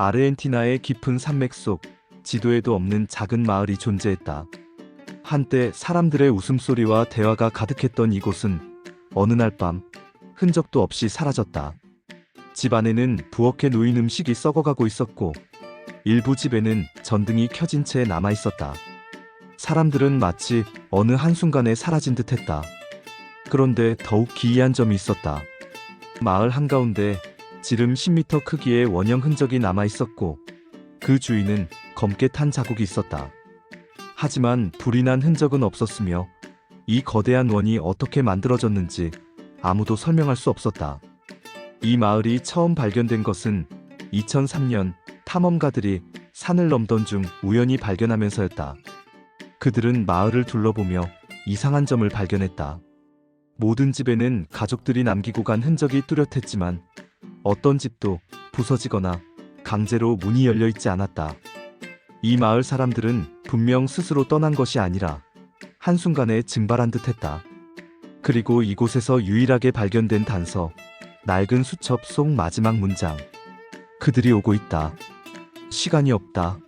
아르헨티나의 깊은 산맥 속 지도에도 없는 작은 마을이 존재했다. 한때 사람들의 웃음소리와 대화가 가득했던 이곳은 어느 날 밤 흔적도 없이 사라졌다. 집 안에는 부엌에 놓인 음식이 썩어가고 있었고 일부 집에는 전등이 켜진 채 남아 있었다. 사람들은 마치 어느 한순간에 사라진 듯 했다. 그런데 더욱 기이한 점이 있었다. 마을 한가운데 지름 10m 크기의 원형 흔적이 남아 있었고 그 주위는 검게 탄 자국이 있었다. 하지만 불이 난 흔적은 없었으며 이 거대한 원이 어떻게 만들어졌는지 아무도 설명할 수 없었다. 이 마을이 처음 발견된 것은 2003년 탐험가들이 산을 넘던 중 우연히 발견하면서였다. 그들은 마을을 둘러보며 이상한 점을 발견했다. 모든 집에는 가족들이 남기고 간 흔적이 뚜렷했지만 어떤 집도 부서지거나 강제로 문이 열려 있지 않았다. 이 마을 사람들은 분명 스스로 떠난 것이 아니라 한순간에 증발한 듯 했다. 그리고 이곳에서 유일하게 발견된 단서, 낡은 수첩 속 마지막 문장. 그들이 오고 있다. 시간이 없다.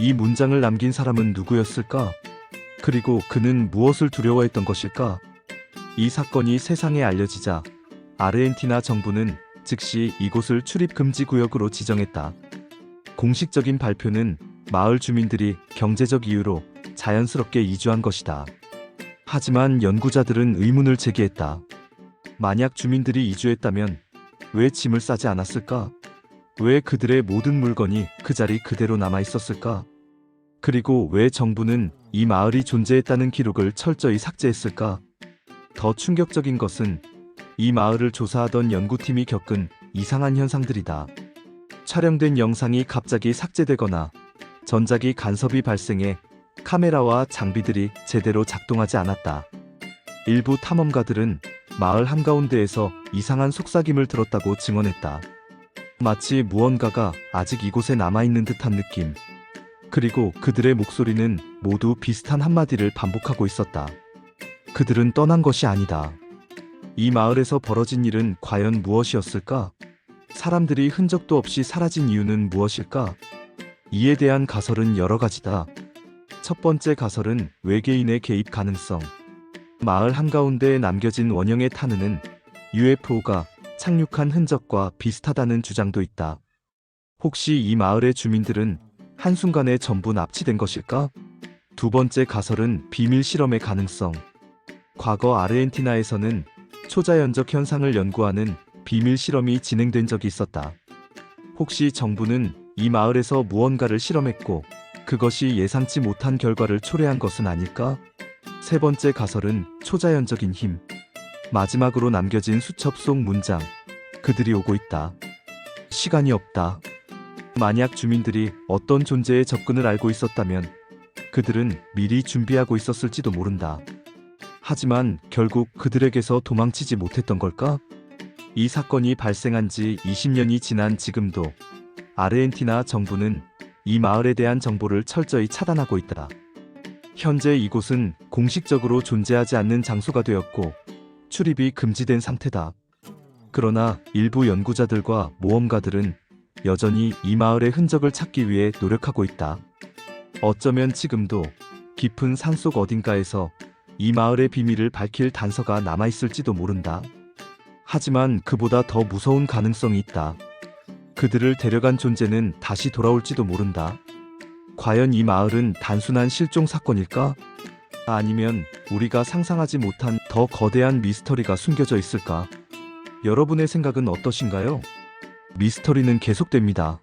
이 문장을 남긴 사람은 누구였을까? 그리고 그는 무엇을 두려워했던 것일까? 이 사건이 세상에 알려지자 아르헨티나 정부는 즉시 이곳을 출입 금지 구역으로 지정했다. 공식적인 발표는 마을 주민들이 경제적 이유로 자연스럽게 이주한 것이다. 하지만 연구자들은 의문을 제기했다. 만약 주민들이 이주했다면 왜 짐을 싸지 않았을까? 왜 그들의 모든 물건이 그 자리 그대로 남아 있었을까? 그리고 왜 정부는 이 마을이 존재했다는 기록을 철저히 삭제했을까? 더 충격적인 것은 이 마을을 조사하던 연구팀이 겪은 이상한 현상들이다. 촬영된 영상이 갑자기 삭제되거나 전자기 간섭이 발생해 카메라와 장비들이 제대로 작동하지 않았다. 일부 탐험가들은 마을 한가운데에서 이상한 속삭임을 들었다고 증언했다. 마치 무언가가 아직 이곳에 남아있는 듯한 느낌. 그리고 그들의 목소리는 모두 비슷한 한마디를 반복하고 있었다. 그들은 떠난 것이 아니다. 이 마을에서 벌어진 일은 과연 무엇이었을까? 사람들이 흔적도 없이 사라진 이유는 무엇일까? 이에 대한 가설은 여러 가지다. 첫 번째 가설은 외계인의 개입 가능성. 마을 한가운데에 남겨진 원형의 타는은 UFO가 착륙한 흔적과 비슷하다는 주장도 있다. 혹시 이 마을의 주민들은 한순간에 전부 납치된 것일까? 두 번째 가설은 비밀 실험의 가능성. 과거 아르헨티나에서는 초자연적 현상을 연구하는 비밀 실험이 진행된 적이 있었다. 혹시 정부는 이 마을에서 무언가를 실험했고 그것이 예상치 못한 결과를 초래한 것은 아닐까? 세 번째 가설은 초자연적인 힘. 마지막으로 남겨진 수첩 속 문장. 그들이 오고 있다. 시간이 없다. 만약 주민들이 어떤 존재의 접근을 알고 있었다면 그들은 미리 준비하고 있었을지도 모른다. 하지만 결국 그들에게서 도망치지 못했던 걸까? 이 사건이 발생한 지 20년이 지난 지금도 아르헨티나 정부는 이 마을에 대한 정보를 철저히 차단하고 있다. 현재 이곳은 공식적으로 존재하지 않는 장소가 되었고 출입이 금지된 상태다. 그러나 일부 연구자들과 모험가들은 여전히 이 마을의 흔적을 찾기 위해 노력하고 있다. 어쩌면 지금도 깊은 산속 어딘가에서 이 마을의 비밀을 밝힐 단서가 남아있을지도 모른다. 하지만 그보다 더 무서운 가능성이 있다. 그들을 데려간 존재는 다시 돌아올지도 모른다. 과연 이 마을은 단순한 실종 사건일까? 아니면 우리가 상상하지 못한 더 거대한 미스터리가 숨겨져 있을까? 여러분의 생각은 어떠신가요? 미스터리는 계속됩니다.